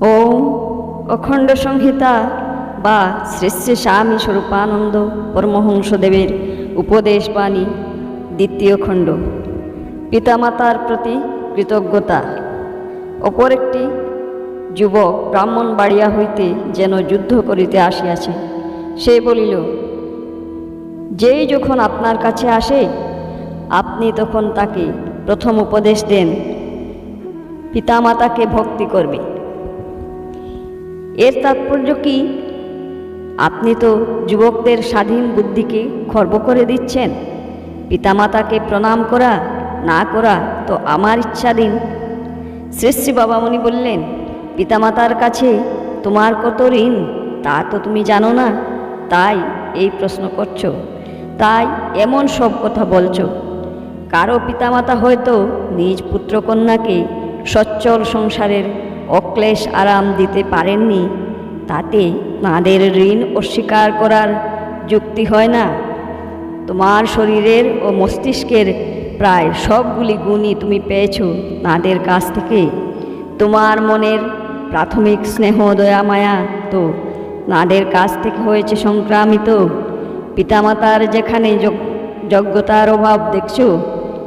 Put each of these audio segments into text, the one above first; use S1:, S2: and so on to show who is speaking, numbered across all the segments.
S1: ওম অখণ্ড সংহিতা বা শ্রী শ্রী স্বামী স্বরূপানন্দ পরমহংসদেবের উপদেশ বাণী দ্বিতীয় খণ্ড। পিতামাতার প্রতি কৃতজ্ঞতা। অপর একটি যুবক ব্রাহ্মণবাড়িয়া হইতে যেন যুদ্ধ করিতে আসিয়াছে, সে বলিল, যেই যখন আপনার কাছে আসে, আপনি তখন তাকে প্রথম উপদেশ দেন। পিতামাতাকে ভক্তি করবে। এর তাৎপর্য কি? আপনি তো যুবকদের স্বাধীন বুদ্ধিকে খর্ব করে দিচ্ছেন। পিতামাতাকে প্রণাম করা, না করা তো আমার ইচ্ছাধীন। শ্রী শ্রী বাবামণি বললেন, পিতামাতার কাছে তোমার কত ঋণ? তা তো তুমি জানো না। তাই এই প্রশ্ন করছ। তাই এমন সব কথা বলছো। কারও পিতামাতা হয়তো নিজ পুত্রকন্যাকে সচ্ছল সংসারের অক্লেশ আরাম দিতে পারেননি, তাতে তাঁদের ঋণ অস্বীকার করার যুক্তি হয় না। তোমার শরীরের ও মস্তিষ্কের প্রায় সবগুলি গুণই তুমি পেয়েছ তাঁদের কাছ থেকে। তোমার মনের প্রাথমিক স্নেহ দয়া মায়া তো তাঁদের কাছ থেকে হয়েছে সংক্রামিত। পিতামাতার যেখানে যোগ- যোগ্যতার অভাব দেখছ,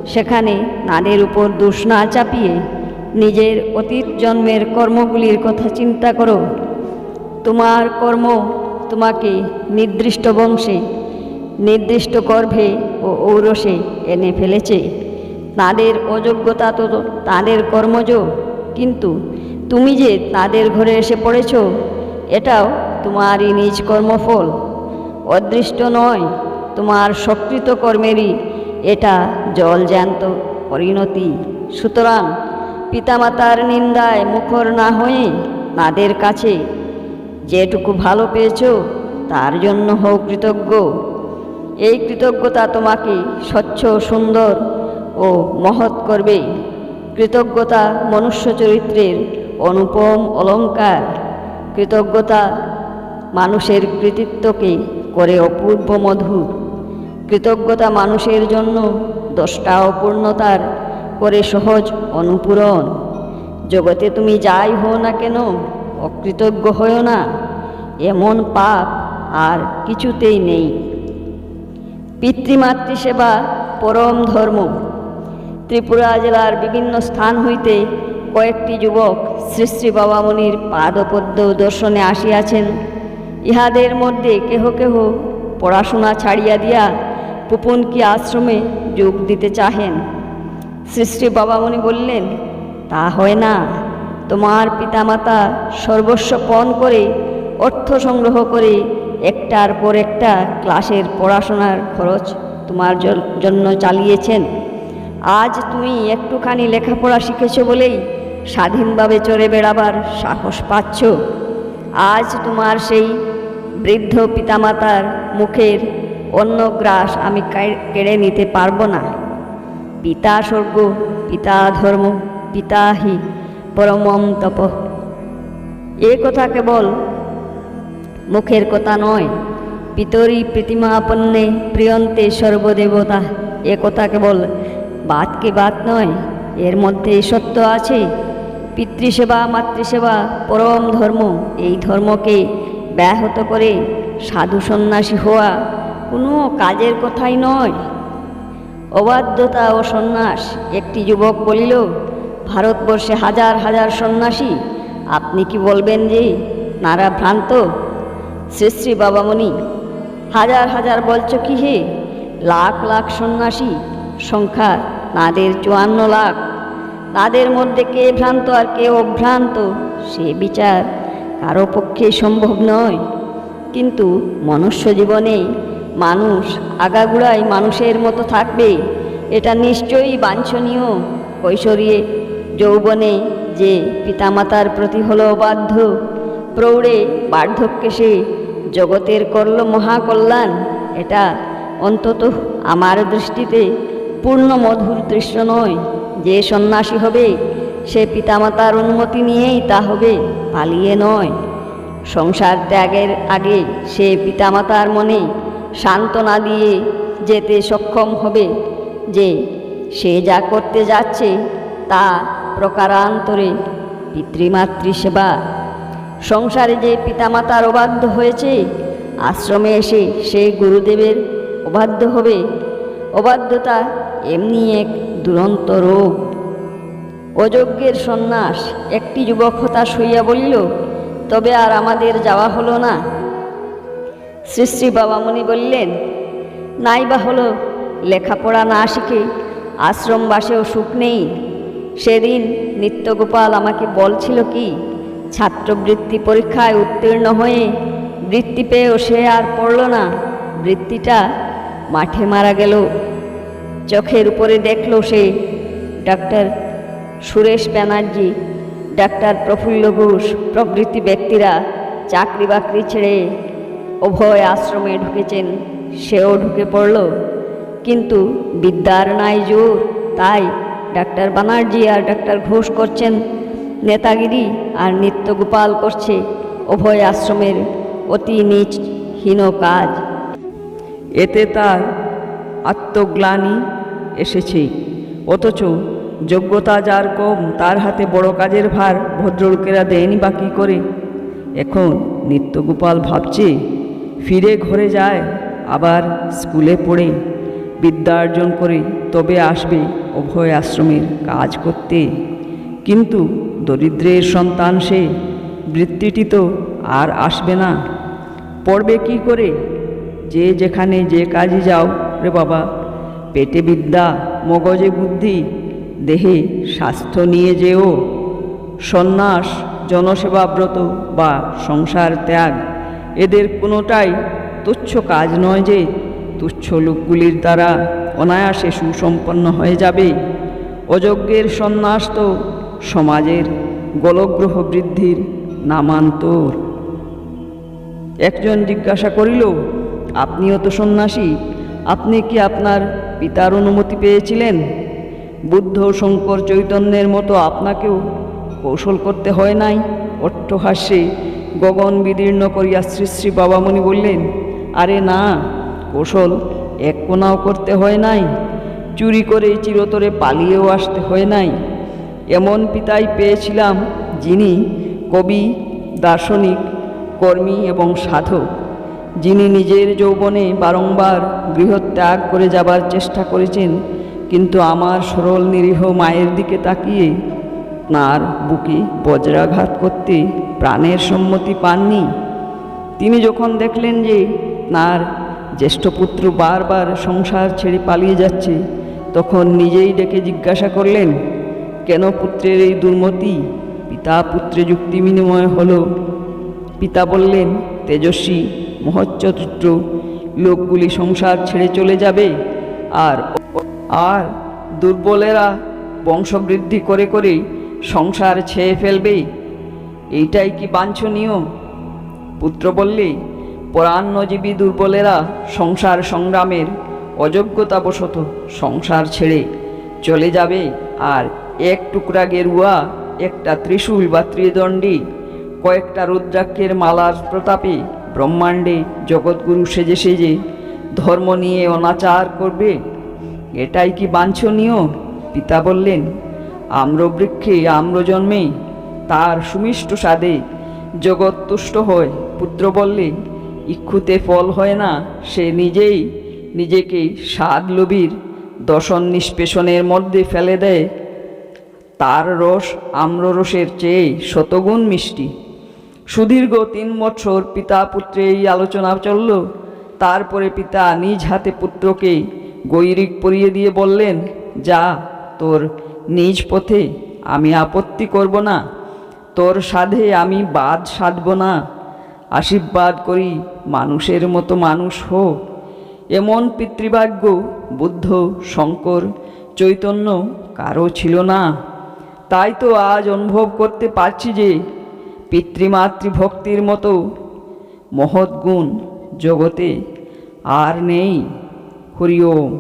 S1: সেখানে তাদের উপর দোষ না চাপিয়ে নিজের অতীত জন্মের কর্মগুলির কথা চিন্তা করো। তোমার কর্ম তোমাকে নির্দিষ্ট বংশে, নির্দিষ্ট গর্ভে ও ঔরসে এনে ফেলেছে। তাদের অযোগ্যতা তো তাদের কর্মজ, কিন্তু তুমি যে তাদের ঘরে এসে পড়েছ, এটাও তোমারই নিজ কর্মফল। অদৃষ্ট নয়, তোমার সকৃত কর্মেরই এটা জল জ্যান্ত পরিণতি। সুতরাং পিতামাতার নিন্দায় মুখর না হয়ে তাদের কাছে। যেটুকু ভালো পেয়েছ, তার জন্য হও কৃতজ্ঞ। এই কৃতজ্ঞতা তোমাকে স্বচ্ছ, সুন্দর ও মহৎ করবে। কৃতজ্ঞতা মনুষ্য চরিত্রের অনুপম অলঙ্কার। কৃতজ্ঞতা মানুষের কৃতিত্বকে করে অপূর্ব মধুর। কৃতজ্ঞতা মানুষের জন্য দশটা অপূর্ণতার করে সহজ অনুপূরণ। জগতে তুমি যাই হও না কেন, অকৃতজ্ঞ হও না। এমন পাপ আর কিছুতেই নেই। পিতৃমাতৃ সেবা পরম ধর্ম। ত্রিপুরা জেলার বিভিন্ন স্থান হইতে কয়েকটি যুবক শ্রী শ্রী বাবামণির পাদপদ্ম দর্শনে আসিয়াছেন। ইহাদের মধ্যে কেহ কেহ পড়াশোনা ছাড়িয়া দিয়া পুপুনকি আশ্রমে যোগ দিতে চাহেন। শ্রী বাবামণি বললেন, তা হয় না। তোমার পিতামাতা সর্বস্ব পণ করে, অর্থ সংগ্রহ করে, একটার পর একটা ক্লাসের পড়াশোনার খরচ তোমার জন্য চালিয়েছেন। আজ তুমি একটুখানি লেখাপড়া শিখেছ বলেই স্বাধীনভাবে চড়ে বেড়াবার সাহস পাচ্ছ। আজ তোমার সেই বৃদ্ধ পিতামাতার মুখের অন্য গ্রাস আমি কেড়ে নিতে পারব না। পিতা স্বর্গ, পিতা ধর্ম, পিতা হি পরমম তপ। এ কথা কেবল মুখের কথা নয়, পিতরি প্রীতিমাপন্নে প্রিয়ন্তে সর্বদেবতা। এ কথা কেবল বাতকে বাত নয়, এর মধ্যে সত্য আছে। পিতৃসেবা, মাতৃসেবা, পরম ধর্ম, এই ধর্মকে ব্যাহত করে সাধু সন্ন্যাসী হওয়া কোনো কাজের কথাই নয়। অবাধ্যতা ও সন্ন্যাস। একটি যুবক বলিল, ভারতবর্ষে হাজার হাজার সন্ন্যাসী, আপনি কি বলবেন যে নারা ভ্রান্ত? শ্রী শ্রী বাবামণি, হাজার হাজার বলছ কি হে? লাখ লাখ সন্ন্যাসী, সংখ্যা তাদের চুয়ান্ন লাখ। তাদের মধ্যে কে ভ্রান্ত আর কে অভ্রান্ত, সে বিচার কারও পক্ষে সম্ভব নয়। কিন্তু মনুষ্য জীবনে মানুষ আগাগুড়ায় মানুষের মতো থাকবে, এটা নিশ্চয়ই বাঞ্ছনীয়। কৈশোরী, যৌবনে যে পিতামাতার প্রতি হলো বাধ্য প্রৌঢ়ে বার্ধক্যে সে জগতের করল মহাকল্যাণ, এটা অন্তত আমার দৃষ্টিতে পূর্ণ মধুর দৃশ্য নয়। যে সন্ন্যাসী হবে, সে পিতামাতার অনুমতি নিয়েই তা হবে, পালিয়ে নয়। সংসার ত্যাগের আগে সে পিতামাতার মনে সান্ত্বনা দিয়ে যেতে সক্ষম হবে যে সে যা করতে যাচ্ছে তা প্রকারান্তরে পিতৃমাতৃ সেবা। সংসারে যে পিতামাতার অবাধ্য হয়েছে, আশ্রমে এসে সেই গুরুদেবের অবাধ্য হবে। অবাধ্যতা এমনি এক দুরন্ত রোগ। অযোগ্যের সন্ন্যাস একটি যুবক হতাশ হইয়া বলিল, তবে আর আমাদের যাওয়া হলো না। শ্রী শ্রী বাবামণি বললেন, নাই বা হলো, লেখাপড়া না শিখে আশ্রমবাসেও সুখ নেই। সেদিন নিত্যগোপাল আমাকে বলছিল কি, ছাত্রবৃত্তি পরীক্ষায় উত্তীর্ণ হয়ে বৃত্তি পেয়েও সে আর পড়ল না, বৃত্তিটা মাঠে মারা গেল। চোখের উপরে দেখল সে ডাক্তার সুরেশ ব্যানার্জি, ডাক্তার প্রফুল্ল ঘোষ প্রভৃতি ব্যক্তিরা চাকরি বাকরি ছেড়ে উভয় আশ্রমে ঢুকেছেন। সেও ঢুকে পড়ল। কিন্তু বিদ্যার নাই জোর। তাই ডাক্তার বানার্জি আর ডাক্তার ঘোষ করছেন, নেতাগিরি আর নিত্যগোপাল করছে উভয় আশ্রমের অতি নিচ হীন কাজ।
S2: এতে তার আত্মগ্লানি এসেছে। অথচ যোগ্যতা যার কম, তার হাতে বড় কাজের ভার। ভদ্রলোকেরা দেয়নি বা কী করে? এখন নিত্যগোপাল ভাবছে ফিরে ঘরে যায়, আবার স্কুলে পড়ে। বিদ্যা অর্জন করে তবে আসবে উভয় আশ্রমের কাজ করতে। কিন্তু দরিদ্রের সন্তান সে, বৃত্তিটি তো আর আসবে না। পড়বে কি করে? যে যেখানে যে কাজে যাও রে বাবা, পেটে বিদ্যা, মগজে বুদ্ধি, দেহে স্বাস্থ্য নিয়ে যেও। সন্ন্যাস, জনসেবাব্রত বা সংসার ত্যাগ এদের কোনোটাই তুচ্ছ কাজ নয় যে তুচ্ছ লোকগুলির দ্বারা অনায়াসে সুসম্পন্ন হয়ে যাবে। অযোগ্যের সন্ন্যাস তো সমাজের গলগ্রহ বৃদ্ধির নামান্তর। একজন জিজ্ঞাসা করিল, আপনিও তো সন্ন্যাসী, আপনি কি আপনার পিতার অনুমতি পেয়েছিলেন? বুদ্ধ শঙ্কর চৈতন্যের মতো আপনাকেও কৌশল করতে হয় নাই? অট্টহাস্যে গগন বিদীর্ণ করিয়া শ্রী শ্রী বাবামণি বললেন, আরে না, কৌশল, এক কোনাও করতে হয় নাই। চুরি করে চিরতরে পালিয়েও আসতে হয় নাই। এমন পিতাই পেয়েছিলাম যিনি কবি, দার্শনিক, কর্মী এবং সাধক, যিনি নিজের যৌবনে বারংবার গৃহত্যাগ করে যাবার চেষ্টা করেছেন, কিন্তু আমার সরল নিরীহ মায়ের দিকে তাকিয়ে তাঁর বুকে বজ্রাঘাত করতে প্রাণের সম্মতি পাননি? তিনি যখন দেখলেন যে তাঁর জ্যেষ্ঠ পুত্র বারবার সংসার ছেড়ে পালিয়ে যাচ্ছে, তখন নিজেই ডেকে জিজ্ঞাসা করলেন, কেন পুত্রের এই দুর্মতি? পিতা পুত্রে যুক্তি বিনিময় হল। পিতা বললেন, তেজস্বী মহচ্চতুত্র লোকগুলি সংসার ছেড়ে চলে যাবে, আর আর দুর্বলেরা বংশবৃদ্ধি করে করে সংসার ছেয়ে ফেলবে? এইটাই কি বাঞ্ছনীয়? পুত্র বললে পরাণ্নজীবী দুর্বলেরা সংসার সংগ্রামের অযোগ্যতাবশত সংসার ছেড়ে চলে যাবে, আর এক টুকরা গেরুয়া, একটা ত্রিশূল বা ত্রিদণ্ডী, কয়েকটা রুদ্রাক্ষের মালার প্রতাপে ব্রহ্মাণ্ডে জগৎগুরু সেজে সেজে ধর্ম নিয়ে অনাচার করবে? এটাই কি বাঞ্ছনীয়? পিতা বললেন আম্রবৃক্ষে আম্র জন্মে তার সুমিষ্ট স্বাদে জগৎ তুষ্ট হয়। পুত্র বললে, ইক্ষুতে ফল হয় না, সে নিজেই নিজেকে স্বাদ লোভীর দশন নিষ্পেষণের মধ্যে ফেলে দেয়। তার রস আম্ররসের চেয়ে শতগুণ মিষ্টি। সুদীর্ঘ তিন বছর পিতা পুত্রে এই আলোচনা চলল। তারপরে পিতা নিজ হাতে পুত্রকে গৈরিক পরিয়ে দিয়ে বললেন, যা তোর নিজ পথে আমি আপত্তি করব না। তোর সাধে আমি বাদ সাধব না। আশীর্বাদ করি মানুষের মতো মানুষ হো। এমন পিতৃভাগ্য, বুদ্ধ, শঙ্কর, চৈতন্য কারও ছিল না। তাই তো আজ অনুভব করতে পারছি যে পিতৃমাতৃভক্তির মতো মহৎ গুণ জগতে আর নেই। হরি ওম